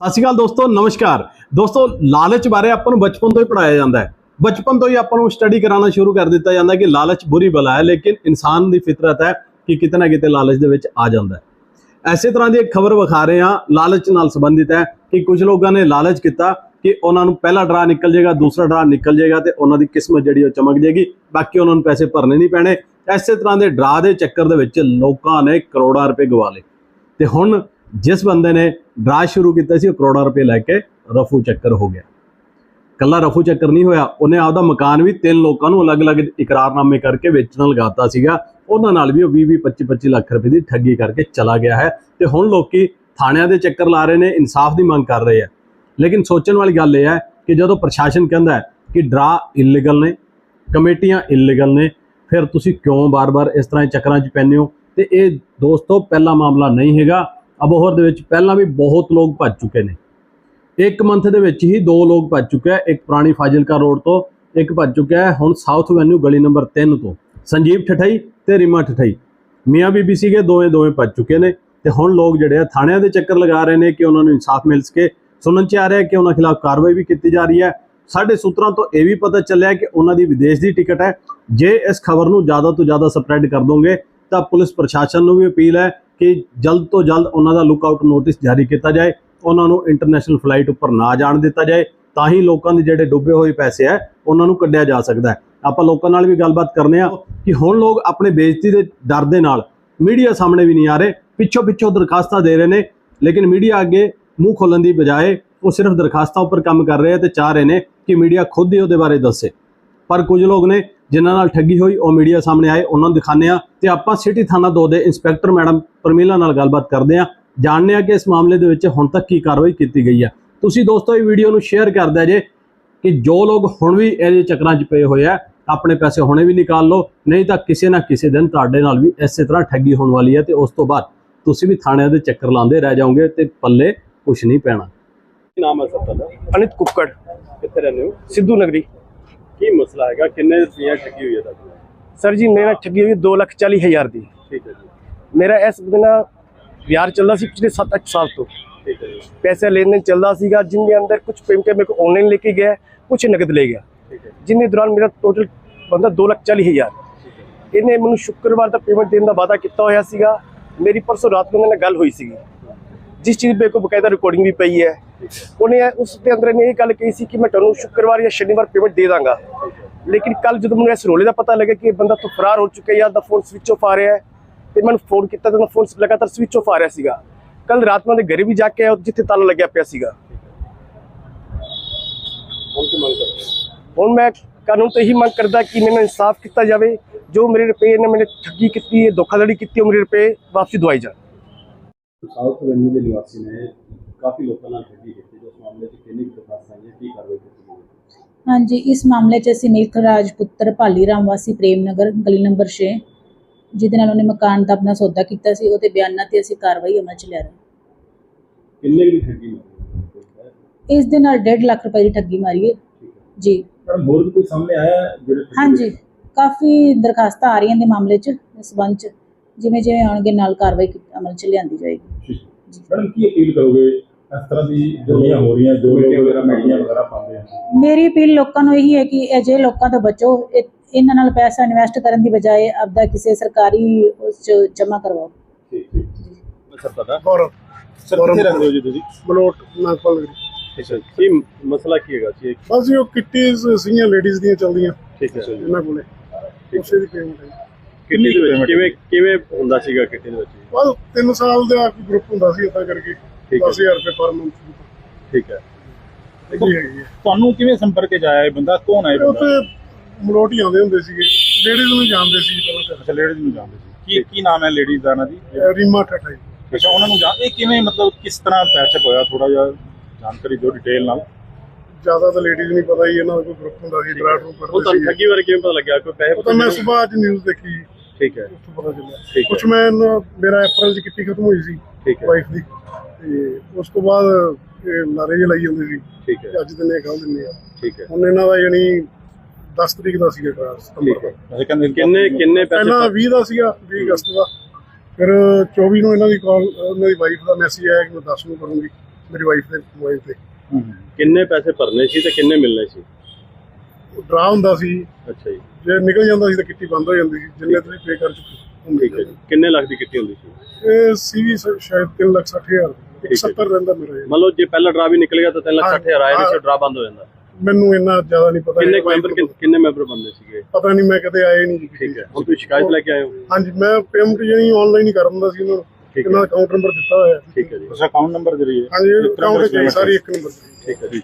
ਸਤਿ ਸ਼੍ਰੀ ਅਕਾਲ ਦੋਸਤੋ, ਨਮਸਕਾਰ। ਦੋਸਤੋ, ਲਾਲਚ ਬਾਰੇ ਆਪਾਂ ਨੂੰ ਬਚਪਨ ਤੋਂ ਹੀ ਪੜਾਇਆ ਜਾਂਦਾ ਹੈ। ਬਚਪਨ ਤੋਂ ਹੀ ਆਪਾਂ ਨੂੰ ਸਟੱਡੀ ਕਰਾਉਣਾ ਸ਼ੁਰੂ ਕਰ ਦਿੱਤਾ ਜਾਂਦਾ ਕਿ ਲਾਲਚ ਬੁਰੀ ਬਲਾ ਹੈ, ਲੇਕਿਨ ਇਨਸਾਨ ਦੀ ਫਿਤਰਤ ਹੈ ਕਿ ਕਿਤੇ ਨਾ ਕਿਤੇ ਲਾਲਚ ਦੇ ਵਿੱਚ ਆ ਜਾਂਦਾ ਹੈ। ਐਸੇ ਤਰ੍ਹਾਂ ਦੀ ਇੱਕ ਖਬਰ ਵਿਖਾ ਰਹੇ ਹਾਂ, ਲਾਲਚ ਨਾਲ ਸੰਬੰਧਿਤ ਹੈ ਕਿ ਕੁਝ ਲੋਕਾਂ ਨੇ ਲਾਲਚ ਕੀਤਾ ਕਿ ਉਹਨਾਂ ਨੂੰ ਪਹਿਲਾ ਡਰਾ ਨਿਕਲ ਜਾਏਗਾ, ਦੂਸਰਾ ਡਰਾ ਨਿਕਲ ਜਾਏਗਾ ਤੇ ਉਹਨਾਂ ਦੀ ਕਿਸਮਤ ਜਿਹੜੀ ਉਹ ਚਮਕ ਜਾਏਗੀ, ਬਾਕੀ ਉਹਨਾਂ ਨੂੰ ਪੈਸੇ ਭਰਨੇ ਨਹੀਂ ਪੈਣੇ। ਐਸੇ ਤਰ੍ਹਾਂ ਦੇ ਡਰਾ ਦੇ ਚੱਕਰ ਦੇ ਵਿੱਚ ਲੋਕਾਂ ਨੇ ਕਰੋੜਾਂ ਰੁਪਏ ਗਵਾ ਲਏ। ਤੇ ਹੁਣ ਜਿਸ ਬੰਦੇ ਨੇ ਡਰਾ ਸ਼ੁਰੂ ਕੀਤਾ ਸੀ, ਉਹ ਕਰੋੜਾਂ ਰੁਪਏ ਲੈ ਕੇ ਰਫੂ ਚੱਕਰ ਹੋ ਗਿਆ। ਕੱਲਾ ਰਫੂ ਚੱਕਰ ਨਹੀਂ ਹੋਇਆ, ਉਹਨੇ ਆਪਦਾ ਮਕਾਨ ਵੀ ਤਿੰਨ ਲੋਕਾਂ ਨੂੰ ਅਲੱਗ-ਅਲੱਗ ਇਕਰਾਰਨਾਮੇ ਕਰਕੇ ਵੇਚਣ ਲਗਾਤਾ ਸੀਗਾ। ਉਹਨਾਂ ਨਾਲ ਵੀ ਉਹ 20-20 25-25 ਲੱਖ ਰੁਪਏ ਦੀ ਠੱਗੀ ਕਰਕੇ ਚਲਾ ਗਿਆ ਹੈ। ਤੇ ਹੁਣ ਲੋਕੀ ਥਾਣਿਆਂ ਦੇ ਚੱਕਰ ਲਾ ਰਹੇ ਨੇ, ਇਨਸਾਫ ਦੀ ਮੰਗ ਕਰ ਰਹੇ ਆ। ਲੇਕਿਨ ਸੋਚਣ ਵਾਲੀ ਗੱਲ ਇਹ ਹੈ ਕਿ ਜਦੋਂ ਪ੍ਰਸ਼ਾਸਨ ਕਹਿੰਦਾ ਕਿ ਡਰਾ ਇਲੀਗਲ ਨੇ, ਕਮੇਟੀਆਂ ਇਲੀਗਲ ਨੇ, ਫਿਰ ਤੁਸੀਂ ਕਿਉਂ ਬਾਰ-ਬਾਰ ਇਸ ਤਰ੍ਹਾਂ ਚੱਕਰਾਂ 'ਚ ਪੈਂਦੇ ਹੋ? ਤੇ ਇਹ ਦੋਸਤੋ, ਪਹਿਲਾ ਮਾਮਲਾ ਨਹੀਂ ਹੈਗਾ। ਅਬੋਹਰ ਦੇ ਵਿੱਚ ਪਹਿਲਾਂ ਵੀ ਬਹੁਤ ਲੋਕ ਭੱਜ ਚੁੱਕੇ ਨੇ। ਇੱਕ ਮੰਥ ਦੇ ਵਿੱਚ ਹੀ ਦੋ ਲੋਕ ਭੱਜ ਚੁੱਕੇ ਇੱਕ ਪੁਰਾਣੀ ਫਾਜ਼ਿਲਕਾ ਰੋਡ ਤੋਂ ਇੱਕ ਭੱਜ ਚੁੱਕਿਆ ਹੈ। ਹੁਣ ਸਾਊਥ ਵੈਨਿਊ ਗਲੀ ਨੰਬਰ 3 ਤੋਂ। ਸੰਜੀਵ ਠਠਈ ਤੇ ਰੀਮਾ ਠਠਈ। ਮੀਆਂ ਬੀਬੀ ਸੀਗੇ, ਦੋਵੇਂ ਦੋਵੇਂ ਭੱਜ ਚੁੱਕੇ ਨੇ। ਤੇ ਹੁਣ ਲੋਕ ਜਿਹੜੇ ਆ, ਥਾਣਿਆਂ ਦੇ ਚੱਕਰ ਲਗਾ ਰਹੇ ਨੇ ਕਿ ਉਹਨਾਂ ਨੂੰ ਇਨਸਾਫ ਮਿਲ ਸਕੇ। ਸੁਣਨ ਚ ਆ ਰਿਹਾ ਕਿ ਉਹਨਾਂ ਖਿਲਾਫ ਕਾਰਵਾਈ ਵੀ ਕੀਤੀ ਜਾ ਰਹੀ ਹੈ। ਸਾਡੇ ਸੂਤਰਾਂ ਤੋਂ ਇਹ ਵੀ ਪਤਾ ਚੱਲਿਆ ਕਿ ਉਹਨਾਂ ਦੀ ਵਿਦੇਸ਼ ਦੀ ਟਿਕਟ ਹੈ। ਜੇ ਇਸ ਖਬਰ ਨੂੰ ਜ਼ਿਆਦਾ ਤੋਂ ਜ਼ਿਆਦਾ ਸਪਰੈਡ ਕਰ ਦੋਗੇ, ਤਾਂ ਪੁਲਿਸ ਪ੍ਰਸ਼ਾਸਨ ਨੂੰ ਵੀ ਅਪੀਲ ਹੈ ਕਿ ਜਲਦ ਤੋਂ ਜਲਦ ਉਹਨਾਂ ਦਾ ਲੁੱਕ ਆਊਟ ਨੋਟਿਸ ਜਾਰੀ ਕੀਤਾ ਜਾਏ, ਉਹਨਾਂ ਨੂੰ ਇੰਟਰਨੈਸ਼ਨਲ ਫਲਾਈਟ ਉੱਪਰ ਨਾ ਜਾਣ ਦਿੱਤਾ ਜਾਏ, ਤਾਂ ਹੀ ਲੋਕਾਂ ਦੇ ਜਿਹੜੇ ਡੁੱਬੇ ਹੋਏ ਪੈਸੇ ਹੈ ਉਹਨਾਂ ਨੂੰ ਕੱਢਿਆ ਜਾ ਸਕਦਾ ਹੈ। ਆਪਾਂ ਲੋਕਾਂ ਨਾਲ ਵੀ ਗੱਲਬਾਤ ਕਰਨੇ ਆ ਕਿ ਹੁਣ ਲੋਕ ਆਪਣੇ ਬੇਇੱਜ਼ਤੀ ਦੇ ਡਰ ਦੇ ਨਾਲ ਮੀਡੀਆ ਸਾਹਮਣੇ ਵੀ ਨਹੀਂ ਆ ਰਹੇ, ਪਿੱਛੋਂ ਪਿੱਛੋਂ ਦਰਖਾਸਤਾਂ ਦੇ ਰਹੇ ਨੇ, ਲੇਕਿਨ ਮੀਡੀਆ ਅੱਗੇ ਮੂੰਹ ਖੋਲਣ ਦੀ ਬਜਾਏ ਉਹ ਸਿਰਫ ਦਰਖਾਸਤਾਂ ਉੱਪਰ ਕੰਮ ਕਰ ਰਹੇ ਆ ਤੇ ਚਾਹ ਰਹੇ ਨੇ ਕਿ ਮੀਡੀਆ ਖੁਦ ਹੀ ਉਹਦੇ ਬਾਰੇ ਦੱਸੇ। ਪਰ ਕੁਝ ਲੋਕ ਨੇ ਜਿਨ੍ਹਾਂ ਨਾਲ ਠੱਗੀ ਹੋਈ ਉਹ ਮੀਡੀਆ ਸਾਹਮਣੇ ਆਏ ਉਹਨਾਂ ਨੂੰ ਦਿਖਾਣੇ ਆ ਤੇ ਆਪਾਂ ਸਿਟੀ ਥਾਣਾ 2 ਦੇ ਇੰਸਪੈਕਟਰ ਮੈਡਮ ਪਰਮੀਲਾ ਨਾਲ ਗੱਲਬਾਤ ਕਰਦੇ ਆ ਜਾਣਦੇ ਆ ਕਿ ਇਸ ਮਾਮਲੇ ਦੇ ਵਿੱਚ ਹੁਣ ਤੱਕ ਕੀ ਕਾਰਵਾਈ ਕੀਤੀ ਗਈ ਆ ਤੁਸੀਂ ਦੋਸਤੋ ਇਹ ਵੀਡੀਓ ਨੂੰ ਸ਼ੇਅਰ ਕਰ ਦਿਆ ਜੇ ਕਿ ਜੋ ਲੋਕ ਹੁਣ ਵੀ ਇਹਦੇ ਚੱਕਰਾਂ 'ਚ ਪਏ ਹੋਏ ਆ ਆਪਣੇ ਪੈਸੇ ਹੁਣੇ ਵੀ ਨਿਕਾਲ ਲਓ ਨਹੀਂ ਤਾਂ ਕਿਸੇ ਨਾ ਕਿਸੇ ਦਿਨ ਤੁਹਾਡੇ ਨਾਲ ਵੀ ਇਸੇ ਤਰ੍ਹਾਂ ਠੱਗੀ ਹੋਣ ਵਾਲੀ ਹੈ ਤੇ ਉਸ ਤੋਂ ਬਾਅਦ ਤੁਸੀਂ ਵੀ ਥਾਣਿਆਂ ਦੇ ਚੱਕਰ ਲਾਉਂਦੇ ਰਹਿ ਜਾਓਗੇ ਤੇ ਪੱਲੇ ਕੁਝ ਨਹੀਂ ਪੈਣਾ। ਨਾਮ ਹੈ ਸਰ ਤੁਹਾਡਾ? ਅਨਿਤ ਕੁੱਕੜ। ਕਿੱਥੇ ਰਹਿੰਦੇ ਹੋ? ਸਿੱਧੂ ਨਗਰੀ। ਕੀ ਮਸਲਾ ਹੈਗਾ? ਕਿੰਨੇ ਰੁਪਈਆ ਠੱਗੀ ਹੋਈ ਹੈ ਤੁਹਾਡੀ ਸਰ ਜੀ ਮੇਰਾ ਠੱਗੀ ਹੋਈ 2 ਲੱਖ 40 ਹਜ਼ਾਰ ਦੀ। ਠੀਕ ਹੈ ਜੀ। ਮੇਰਾ ਇਸ ਦਿਨ ਵਿਆਹ ਚੱਲਦਾ ਸੀ ਪਿਛਲੇ 7-8 ਸਾਲ ਤੋਂ। ਠੀਕ ਹੈ ਜੀ। ਪੈਸੇ ਲੈਣ ਦੇਣ ਚੱਲਦਾ ਸੀਗਾ ਜਿੰਨੇ ਅੰਦਰ ਕੁਝ ਪੇਮੈਂਟ ਮੇਰੇ ਕੋ ਆਨਲਾਈਨ ਲੈ ਕੇ ਗਿਆ ਕੁਝ ਨਗਦ ਲੈ ਗਿਆ। ਠੀਕ ਹੈ ਜਿੰਨੇ ਦੌਰਾਨ ਮੇਰਾ ਟੋਟਲ ਬੰਦਾ 2 ਲੱਖ 40 ਹਜ਼ਾਰ। ਇਹਨੇ ਮੈਨੂੰ ਸ਼ੁੱਕਰਵਾਰ ਦਾ ਪੇਮੈਂਟ ਦੇਣ ਦਾ ਵਾਅਦਾ ਕੀਤਾ ਹੋਇਆ ਸੀਗਾ। ਮੇਰੀ ਪਰਸੋਂ ਰਾਤ ਨੂੰ ਉਹਨਾਂ ਨਾਲ ਗੱਲ ਹੋਈ ਸੀਗੀ। ਜਿਸ ਚੀਜ਼ ਮੇਰੇ ਕੋ ਬਕਾਇਦਾ ਰਿਕਾਰਡਿੰਗ ਵੀ ਪਈ ਹੈ। ਉਹਨੇ ਉਸ ਦੇ ਅੰਦਰ ਨੇ ਇਹ ਗੱਲ ਕਹੀ ਸੀ ਕਿ ਮੈਂ ਤੁਹਾਨੂੰ ਸ਼ੁੱਕਰਵਾਰ ਜਾਂ ਸ਼ਨੀਵਾਰ ਪੇਮੈਂਟ ਦੇ ਦਾਂਗਾ। ਲੇਕਿਨ ਕੱਲ ਜਦੋਂ ਮੈਨੂੰ ਇਸ ਰੋਲੇ ਦਾ ਪਤਾ ਲੱਗਾ ਕਿ ਇਹ ਬੰਦਾ ਤੋਂ ਫਰਾਰ ਹੋ ਚੁੱਕਾ ਹੈ ਜਾਂ ਦਾ ਫੋਨ ਸਵਿਚ ਆਫ ਆ ਰਿਹਾ ਹੈ ਤੇ ਮੈਨੂੰ ਫੋਨ ਕੀਤਾ ਤਾਂ ਫੋਨ ਲਗਾਤਾਰ ਸਵਿਚ ਆਫ ਆ ਰਿਹਾ ਸੀਗਾ। ਕੱਲ ਰਾਤ ਮੈਂ ਦੇ ਘਰੇ ਵੀ ਜਾ ਕੇ ਆਇਆ ਜਿੱਥੇ ਤਾਲਾ ਲੱਗਿਆ ਪਿਆ ਸੀਗਾ। ਹੁਣ ਹੋ ਮੈਂ ਕਾਨੂੰਨ ਤੋਂ ਇਹੀ ਮੰਗ ਕਰਦਾ ਕਿ ਮੈਨੂੰ ਇਨਸਾਫ ਕੀਤਾ ਜਾਵੇ ਜੋ ਮੇਰੇ ਰੁਪਏ ਨੇ ਮੈਨੇ ਠੱਗੀ ਕੀਤੀ ਹੈ ਧੋਖਾਧੜੀ ਕੀਤੀ ਉਹ ਮੇਰੇ ਰੁਪਏ ਵਾਪਸੀ ਦਵਾਈ ਜਾਣ। ਸਾਊਥ ਵੈਨਿਊ ਦੇ ਨਿਵਾਸੀ ਨੇ ਕਾਫੀ ਲੋਕਾਂ ਨਾਲ ਠੱਗੀ ਕੀਤੀ ਜਿਸ ਮਾਮਲੇ 'ਚ ਕਿੰਨੀ ਦਰਖਾਸਤਾਂ ਆਈਆਂ ਕੀ ਕਾਰਵਾਈ ਕੀਤੀ ਗਈ ਹਾਂਜੀ ਇਸ ਮਾਮਲੇ 'ਚ ਅਸੀਂ ਮਿਲਖ ਰਾਜ ਪੁੱਤਰ ਭਾਲੀ ਰਾਮ ਵਾਸੀ ਪ੍ਰੇਮ ਨਗਰ ਗਲੀ ਨੰਬਰ 6 ਜਿਹਦੇ ਨਾਲ ਉਹਨੇ ਮਕਾਨ ਦਾ ਆਪਣਾ ਸੌਦਾ ਕੀਤਾ ਸੀ ਉਹਦੇ ਬਿਆਨਾਂ ਤੇ ਅਸੀਂ ਕਾਰਵਾਈ ਅਮਲ 'ਚ ਲੈ ਰਹੇ ਕਿੰਨੇ ਦੀ ਠੱਗੀ ਮਾਰੀ। ਇਸ ਦੇ ਨਾਲ 1.5 ਲੱਖ ਰੁਪਏ ਦੀ ਠੱਗੀ ਮਾਰੀ ਹੈ। ਜੀ। ਹੋਰ ਵੀ ਕੋਈ ਸਾਹਮਣੇ ਆਇਆ ਜਿਹੜੇ ਹਾਂਜੀ ਕਾਫੀ ਦਰਖਾਸਤਾਂ ਆ ਰਹੀਆਂ ਦੇ ਮਾਮਲੇ 'ਚ ਇਸ ਸੰਬੰਧ 'ਚ ਜਿਵੇਂ ਜਿਵੇਂ ਆਉਣਗੇ ਨਾਲ ਕਾਰਵਾਈ ਅਮਲ 'ਚ ਲਿਆਂਦੀ ਜਾਏਗੀ। ਮੈਡਮ ਕੀ ਅਪੀਲ ਕਰੋਗੇ ਇਸ ਤਰ੍ਹਾਂ ਦੀ ਜਿਹੜੀਆਂ ਹੋ ਰਹੀਆਂ ਜੋ ਲੋਕ ਵਗੈਰਾ ਮੀਡੀਆ ਵਗੈਰਾ ਪਾਉਂਦੇ ਆ? ਮੇਰੀ ਅਪੀਲ ਲੋਕਾਂ ਨੂੰ ਇਹੀ ਹੈ ਕਿ ਅਜਿਹੇ ਲੋਕਾਂ ਤੋਂ ਬਚੋ ਇਹ- ਇਹਨਾਂ ਨਾਲ ਪੈਸਾ ਇਨਵੈਸਟ ਕਰਨ ਦੀ ਬਜਾਏ ਆਪਦਾ ਕਿਸੇ ਸਰਕਾਰੀ ਉਸ 'ਚ ਜਮ੍ਹਾਂ ਕਰਵਾਓ। ਠੀਕ ਠੀਕ। ਸਰ ਪਤਾ ਗੌਰਵ ਸਰ ਕਿੱਥੇ ਰਹਿੰਦੇ ਹੋ ਜੀ ਤੁਸੀਂ? ਬਲੋਟ ਨਾਗਪਾਲ ਠੀਕ ਹੈ ਕੀ ਮਸਲਾ ਕੀ ਹੈਗਾ ਜੀ ਬਸ ਜੀ ਉਹ ਕਿੱਟੀਜ਼ ਸੀਗੀਆਂ ਲੇਡੀਜ਼ ਦੀਆਂ ਚੱਲਦੀਆਂ। ਠੀਕ ਹੈ। ਇਹਨਾਂ ਕੋਲੇ। ਉਸੇ ਦੀ ਪੇਮੈਂਟ ਹੈ। ਕਿੰਨੀ ਦੇ ਵਿੱਚ ਕਿਵੇਂ ਕਿਵੇਂ ਹੁੰਦਾ ਸੀਗਾ ਕਿੱਟੀ ਦੇ ਵਿੱਚ ਬਸ 3 ਸਾਲ ਦਾ ਗਰੁੱਪ ਹੁੰਦਾ ਸੀ ਇਦਾਂ ਕਰਕੇ। ਠੀਕ ਹੈ। 10000 ਰੁਪਏ ਪਰ ਮੰਥ ਠੀਕ ਹੈ। ਤੁਹਾਨੂੰ ਕਿਵੇਂ ਸੰਪਰਕ ਚ ਆਇਆ ਇਹ ਬੰਦਾ? ਕੌਣ ਹੈ ਇਹ ਤੇ ਬੰਦਾ? ਉੱਥੇ ਮਲੋਟ ਆਉਂਦੇ ਹੁੰਦੇ ਸੀਗੇ। ਲੇਡੀਜ਼ ਨੂੰ ਜਾਣਦੇ ਸੀ ਪਹਿਲਾਂ। ਅੱਛਾ ਲੇਡੀਜ਼ ਨੂੰ ਜਾਣਦੇ ਸੀ। ਕੀ ਕੀ ਨਾਮ ਹੈ ਲੇਡੀਜ਼ ਦਾ ਇਹਨਾਂ ਦੀ? ਤਾਂ ਰੀਮਾ ਠਠਾਈ ਅੱਛਾ ਉਹਨਾਂ ਨੂੰ ਜਾਣ ਇਹ ਕਿਵੇਂ ਮਤਲਬ ਕਿਸ ਤਰ੍ਹਾਂ ਪੈਚਅਪ ਹੋਇਆ? ਥੋੜਾ ਜਿਹਾ ਜਾਣਕਾਰੀ ਦਿਓ ਡਿਟੇਲ ਨਾਲ। ਜ਼ਿਆਦਾ ਤਾਂ ਲੇਡੀਜ਼ ਨਹੀਂ ਪਤਾ ਹੀ ਇਹਨਾਂ ਦਾ ਕੋਈ ਗਰੁੱਪ ਹੁੰਦਾ ਸੀ ਨੂੰ ਉਹ ਕਰਦੇ ਸੀ ਠੱਗੀ ਬਾਰੇ ਕਿਵੇਂ ਪਤਾ ਲੱਗਿਆ? ਕੋਈ ਪੈਸੇ ਉਹ ਤਾਂ ਮੈਂ ਸਵੇਰ ਅੱਜ ਨਿਊਜ਼ ਦੇਖੀ ਠੀਕ ਹੈ। ਉੱਥੋਂ ਪਤਾ ਚੱਲਿਆ। ਠੀਕ ਹੈ। ਕੁਝ ਮੈਂ ਇਹਨਾਂ- ਮੇਰਾ ਅਪ੍ਰੈਲ ਚ ਕਿੱਟੀ ਖਤਮ ਹੋਈ ਸੀ ਠੀਕ ਹੈ। ਵਾਈਫ ਦੀ। ਤੇ ਉਸ ਤੋਂ ਬਾਅਦ ਇਹ ਜਿਹੇ ਲਾਈ ਜਾਂਦੇ ਸੀ। ਠੀਕ ਹੈ। ਅੱਜ ਦਿਨੇ ਕੱਲ ਦਿਨੇ ਆ। ਠੀਕ ਹੈ। ਹੁਣ ਇਹਨਾਂ ਦਾ ਯਾਨੀ 10 ਤਰੀਕ ਦਾ ਸੀਗਾ ਸਤੰਬਰ ਠੀਕ ਦਾ। ਹੈ ਕਿੰਨੇ ਕਿੰਨੇ ਪੈਸੇ ਪਹਿਲਾਂ 20 ਦਾ ਸੀਗਾ 20 ਅਗਸਤ ਦਾ। ਫਿਰ 24 ਨੂੰ ਇਹਨਾਂ ਦੀ ਕਾਲ ਉਹਨਾਂ ਦੀ ਵਾਈਫ ਦਾ ਮੈਸੇਜ ਆਇਆ ਕਿ ਮੈਂ 10 ਨੂੰ ਕਰੂੰਗੀ ਮੇਰੀ ਵਾਈਫ ਦੇ ਮੋਬਾਈਲ ਤੇ। ਕਿੰਨੇ ਪੈਸੇ ਭਰਨੇ ਸੀ ਤੇ ਕਿੰਨੇ ਮਿਲਨੇ ਸੀ? ਡਰਾ ਹੁੰਦਾ ਸੀ। ਅੱਛਾ ਜੀ। ਜੇ ਨਿਕਲ ਜਾਂਦਾ ਸੀ ਤਾਂ ਕਿੱਟੀ ਬੰਦ ਹੋ ਜਾਂਦੀ ਸੀ ਜਿੰਨੇ ਤੁਸੀਂ ਪੇ ਕਰ ਚੁੱਕੇ ਠੀਕ ਹੈ ਕਿੰਨੇ ਲੱਖ ਦੀ ਕਿੱਟੀ ਹੁੰਦੀ ਸੀ? ਇਹ ਸੀ ਸ਼ਾਇਦ 3 ਲੱਖ 60 ਹਜ਼ਾਰ ਠੀਕ ਹੈ। 70 ਰਹਿੰਦਾ ਮੇਰਾ। ਮੰਨ ਲਓ ਜੇ ਪਹਿਲਾ ਡਰਾ ਵੀ ਨਿਕਲ ਗਿਆ ਤਾਂ 3 ਲੱਖ ਹਾਂ, 60 ਹਜ਼ਾਰ ਆਇਆ ਨਹੀਂ ਸੀ। ਡਰਾ ਬੰਦ ਹੋ ਜਾਂਦਾ। ਮੈਨੂੰ ਇੰਨਾ ਜ਼ਿਆਦਾ ਨਹੀਂ ਪਤਾ ਕਿੰਨੇ ਮੈਂਬਰ ਨੂੰ ਕਿੰਨੇ ਮੈਂਬਰ ਬੰਦੇ ਸੀਗੇ? ਪਤਾ ਨਹੀਂ ਮੈਂ ਕਦੇ ਆਏ ਨਹੀਂ ਜੀ ਠੀਕ ਹੈ। ਹੁਣ ਤੁਸੀਂ ਸ਼ਿਕਾਇਤ ਲੈ ਕੇ ਆਏ ਹੋ? ਹਾਂਜੀ ਮੈਂ ਪੇਮੈਂਟ ਜਿਹੜੀ ਆਨਲਾਈਨ ਹੀ ਕਰ ਦਿੰਦਾ ਸੀ ਉਹਨਾਂ ਨੂੰ। ਠੀਕ ਇਹਨਾਂ ਦਾ ਅਕਾਊਂਟ ਨੰਬਰ ਦਿੱਤਾ ਹੋਇਆ। ਹੈ। ਠੀਕ ਹੈ ਜੀ। ਉਸ ਅਕਾਊਂਟ ਨੰਬਰ ਜਰੀਏ ਹਾਂਜੀ ਅਕਾਊਂਟ ਹੈ। ਸਾਰੀ ਇੱਕ ਨੰਬਰ ਠੀਕ ਹੈ ਜੀ।